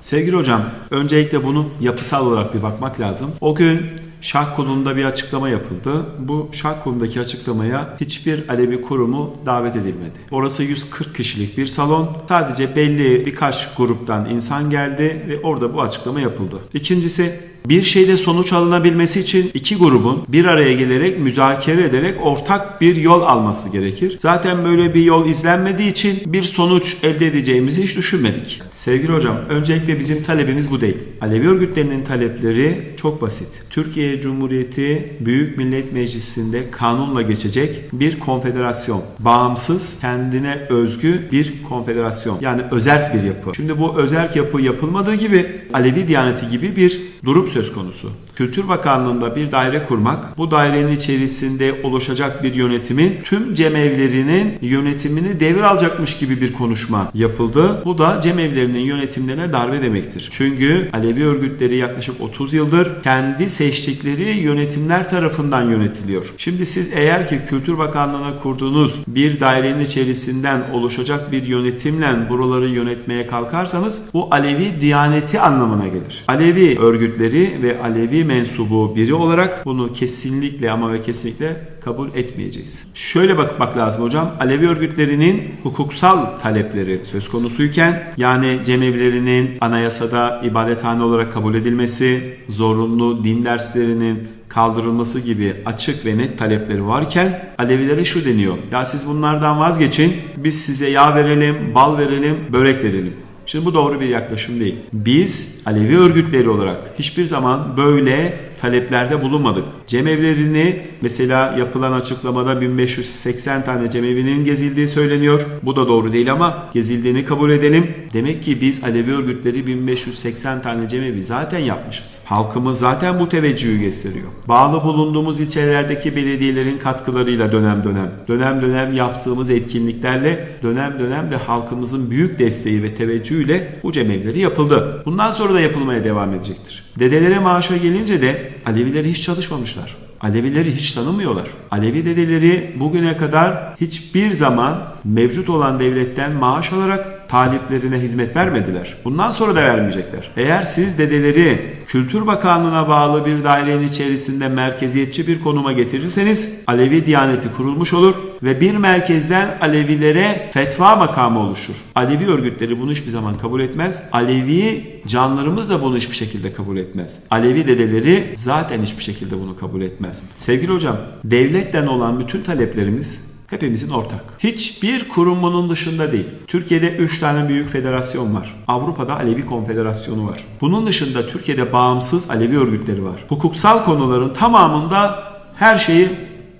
Sevgili hocam, öncelikle bunu yapısal olarak bir bakmak lazım. O gün Şark Kurulu'nda bir açıklama yapıldı. Bu Şark Kurulu'ndaki açıklamaya hiçbir Alevi kurumu davet edilmedi. Orası 140 kişilik bir salon. Sadece belli birkaç gruptan insan geldi ve orada bu açıklama yapıldı. İkincisi bir şeyde sonuç alınabilmesi için iki grubun bir araya gelerek müzakere ederek ortak bir yol alması gerekir. Zaten böyle bir yol izlenmediği için bir sonuç elde edeceğimizi hiç düşünmedik. Sevgili hocam, öncelikle bizim talebimiz bu değil. Alevi örgütlerinin talepleri çok basit. Türkiye Cumhuriyeti Büyük Millet Meclisi'nde kanunla geçecek bir konfederasyon. Bağımsız, kendine özgü bir konfederasyon. Yani özerk bir yapı. Şimdi bu özerk yapı yapılmadığı gibi Alevi Diyaneti gibi bir durum söz konusu. Kültür Bakanlığı'nda bir daire kurmak, bu dairenin içerisinde oluşacak bir yönetimin tüm cemevlerinin yönetimini devralacakmış gibi bir konuşma yapıldı. Bu da cemevlerinin yönetimlerine darbe demektir. Çünkü Alevi örgütleri yaklaşık 30 yıldır kendi seçtikleri yönetimler tarafından yönetiliyor. Şimdi siz eğer ki Kültür Bakanlığı'na kurduğunuz bir dairenin içerisinden oluşacak bir yönetimle buraları yönetmeye kalkarsanız bu Alevi diyaneti anlamına gelir. Alevi örgütleri ve Alevi mensubu biri olarak bunu kesinlikle ama ve kesinlikle kabul etmeyeceğiz. Şöyle bakmak lazım hocam. Alevi örgütlerinin hukuksal talepleri söz konusuyken yani cemevlerinin anayasada ibadethane olarak kabul edilmesi, zorunlu din derslerinin kaldırılması gibi açık ve net talepleri varken Alevilere şu deniyor. Ya siz bunlardan vazgeçin. Biz size yağ verelim, bal verelim, börek verelim. Şimdi bu doğru bir yaklaşım değil. Biz Alevi örgütleri olarak hiçbir zaman böyle taleplerde bulunmadık. Cemevlerini mesela yapılan açıklamada 1580 tane cemevinin gezildiği söyleniyor. Bu da doğru değil ama gezildiğini kabul edelim. Demek ki biz Alevi örgütleri 1580 tane cemevi zaten yapmışız. Halkımız zaten bu teveccühü gösteriyor. Bağlı bulunduğumuz ilçelerdeki belediyelerin katkılarıyla dönem dönem, dönem dönem yaptığımız etkinliklerle dönem dönem de halkımızın büyük desteği ve teveccühüyle bu cemevleri yapıldı. Bundan sonra da yapılmaya devam edecektir. Dedelere maaşa gelince de Alevileri hiç çalışmamışlar. Alevileri hiç tanımıyorlar. Alevi dedeleri bugüne kadar hiçbir zaman mevcut olan devletten maaş alarak taliplerine hizmet vermediler. Bundan sonra da vermeyecekler. Eğer siz dedeleri Kültür Bakanlığı'na bağlı bir dairenin içerisinde merkeziyetçi bir konuma getirirseniz Alevi Diyaneti kurulmuş olur ve bir merkezden Alevilere fetva makamı oluşur. Alevi örgütleri bunu hiçbir zaman kabul etmez. Alevi canlarımız da bunu hiçbir şekilde kabul etmez. Alevi dedeleri zaten hiçbir şekilde bunu kabul etmez. Sevgili hocam, devletten olan bütün taleplerimiz hepimizin ortak. Hiçbir kurum bunun dışında değil. Türkiye'de 3 tane büyük federasyon var. Avrupa'da Alevi Konfederasyonu var. Bunun dışında Türkiye'de bağımsız Alevi örgütleri var. Hukuksal konuların tamamında her şeyi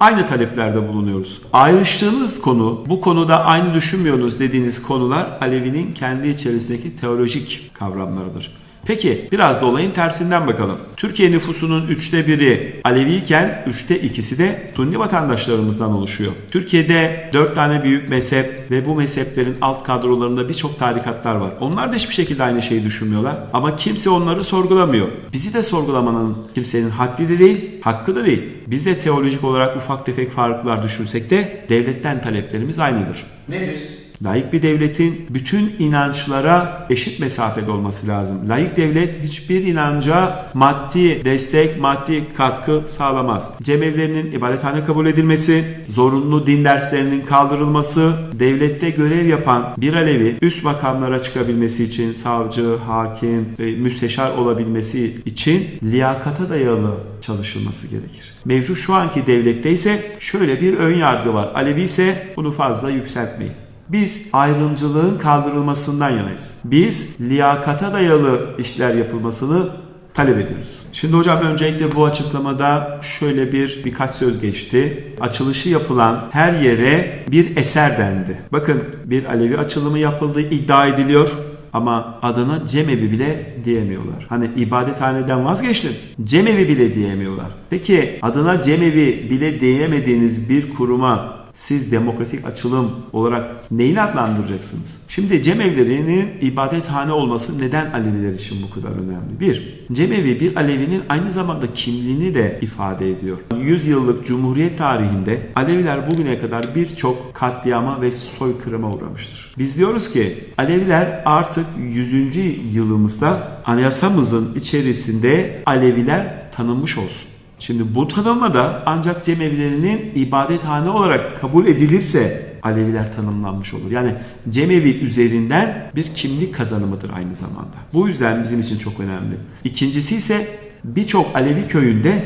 aynı taleplerde bulunuyoruz. Ayrıştığınız konu, bu konuda aynı düşünmüyorsunuz dediğiniz konular Alevi'nin kendi içerisindeki teolojik kavramlarıdır. Peki biraz da olayın tersinden bakalım. Türkiye nüfusunun üçte biri Alevi iken üçte ikisi de Sunni vatandaşlarımızdan oluşuyor. Türkiye'de dört tane büyük mezhep ve bu mezheplerin alt kadrolarında birçok tarikatlar var. Onlar da hiçbir şekilde aynı şeyi düşünmüyorlar. Ama kimse onları sorgulamıyor. Bizi de sorgulamanın kimsenin haddi de değil, hakkı da değil. Biz de teolojik olarak ufak tefek farklar düşünsek de devletten taleplerimiz aynıdır. Nedir? Layık bir devletin bütün inançlara eşit mesafede olması lazım. Layık devlet hiçbir inanca maddi destek, maddi katkı sağlamaz. Cemevlerinin ibadethane kabul edilmesi, zorunlu din derslerinin kaldırılması, devlette görev yapan bir Alevi üst makamlara çıkabilmesi için savcı, hakim, müsteşar olabilmesi için liyakata dayalı çalışılması gerekir. Mevcut şu anki devlette ise şöyle bir ön yargı var. Alevi ise bunu fazla yükseltmeyin. Biz ayrımcılığın kaldırılmasından yanayız. Biz liyakata dayalı işler yapılmasını talep ediyoruz. Şimdi hocam öncelikle bu açıklamada şöyle bir birkaç söz geçti. Açılışı yapılan her yere bir eser dendi. Bakın bir Alevi açılımı yapıldığı iddia ediliyor ama adına cemevi bile diyemiyorlar. Hani ibadethaneden vazgeçtin. Cemevi bile diyemiyorlar. Peki adına cemevi bile diyemediğiniz bir kuruma siz demokratik açılım olarak neyini adlandıracaksınız? Şimdi cemevlerinin ibadethane olması neden Aleviler için bu kadar önemli? Bir, cemevi bir Alevinin aynı zamanda kimliğini de ifade ediyor. 100 yıllık Cumhuriyet tarihinde Aleviler bugüne kadar birçok katliama ve soykırıma uğramıştır. Biz diyoruz ki Aleviler artık 100. yılımızda anayasamızın içerisinde Aleviler tanınmış olsun. Şimdi bu tanınma da ancak cemevilerinin ibadethane olarak kabul edilirse Aleviler tanımlanmış olur. Yani cemevi üzerinden bir kimlik kazanımıdır aynı zamanda. Bu yüzden bizim için çok önemli. İkincisi ise birçok Alevi köyünde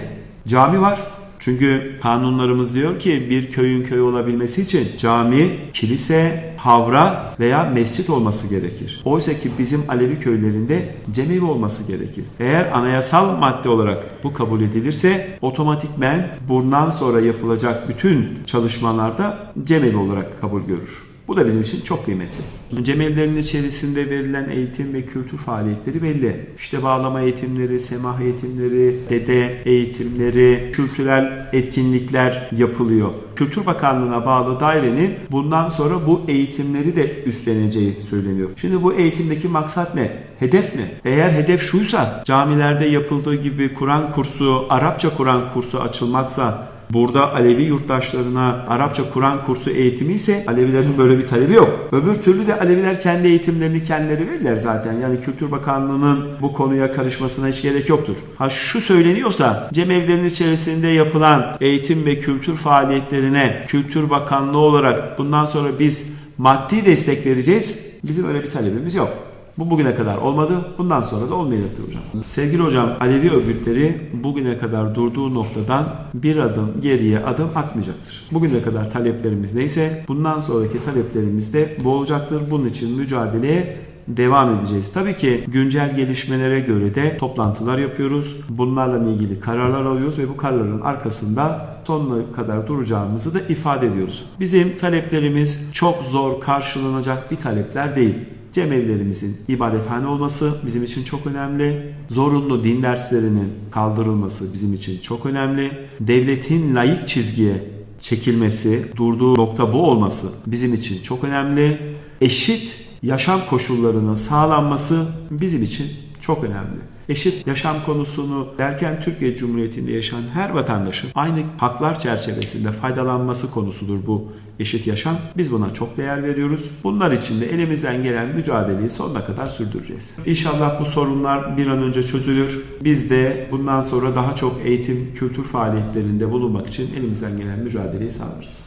cami var. Çünkü kanunlarımız diyor ki bir köyün köy olabilmesi için cami, kilise, havra veya mescit olması gerekir. Oysa ki bizim Alevi köylerinde cemevi olması gerekir. Eğer anayasal madde olarak bu kabul edilirse otomatikmen bundan sonra yapılacak bütün çalışmalarda cemevi olarak kabul görür. Bu da bizim için çok kıymetli. Cemevlerin içerisinde verilen eğitim ve kültür faaliyetleri belli. İşte bağlama eğitimleri, semah eğitimleri, dede eğitimleri, kültürel etkinlikler yapılıyor. Kültür Bakanlığı'na bağlı dairenin bundan sonra bu eğitimleri de üstleneceği söyleniyor. Şimdi bu eğitimdeki maksat ne? Hedef ne? Eğer hedef şuysa camilerde yapıldığı gibi Kur'an kursu, Arapça Kur'an kursu açılmaksa Burada Alevi yurttaşlarına Arapça Kur'an kursu eğitimi ise Alevilerin böyle bir talebi yok. Öbür türlü de Aleviler kendi eğitimlerini kendileri verirler zaten. Yani Kültür Bakanlığı'nın bu konuya karışmasına hiç gerek yoktur. Ha şu söyleniyorsa cemevlerin içerisinde yapılan eğitim ve kültür faaliyetlerine Kültür Bakanlığı olarak bundan sonra biz maddi destek vereceğiz. Bizim öyle bir talebimiz yok. Bu bugüne kadar olmadı. Bundan sonra da olmayacaktır hocam. Sevgili hocam Alevi örgütleri bugüne kadar durduğu noktadan bir adım geriye adım atmayacaktır. Bugüne kadar taleplerimiz neyse bundan sonraki taleplerimiz de bu olacaktır. Bunun için mücadeleye devam edeceğiz. Tabii ki güncel gelişmelere göre de toplantılar yapıyoruz. Bunlarla ilgili kararlar alıyoruz ve bu kararların arkasında sonuna kadar duracağımızı da ifade ediyoruz. Bizim taleplerimiz çok zor karşılanacak bir talepler değil. Cemevlerimizin ibadethane olması bizim için çok önemli. Zorunlu din derslerinin kaldırılması bizim için çok önemli. Devletin layık çizgiye çekilmesi, durduğu nokta bu olması bizim için çok önemli. Eşit yaşam koşullarının sağlanması bizim için çok önemli. Eşit yaşam konusunu derken Türkiye Cumhuriyeti'nde yaşayan her vatandaşın aynı haklar çerçevesinde faydalanması konusudur bu eşit yaşam. Biz buna çok değer veriyoruz. Bunlar için de elimizden gelen mücadeleyi sonuna kadar sürdüreceğiz. İnşallah bu sorunlar bir an önce çözülür. Biz de bundan sonra daha çok eğitim, kültür faaliyetlerinde bulunmak için elimizden gelen mücadeleyi sağlarız.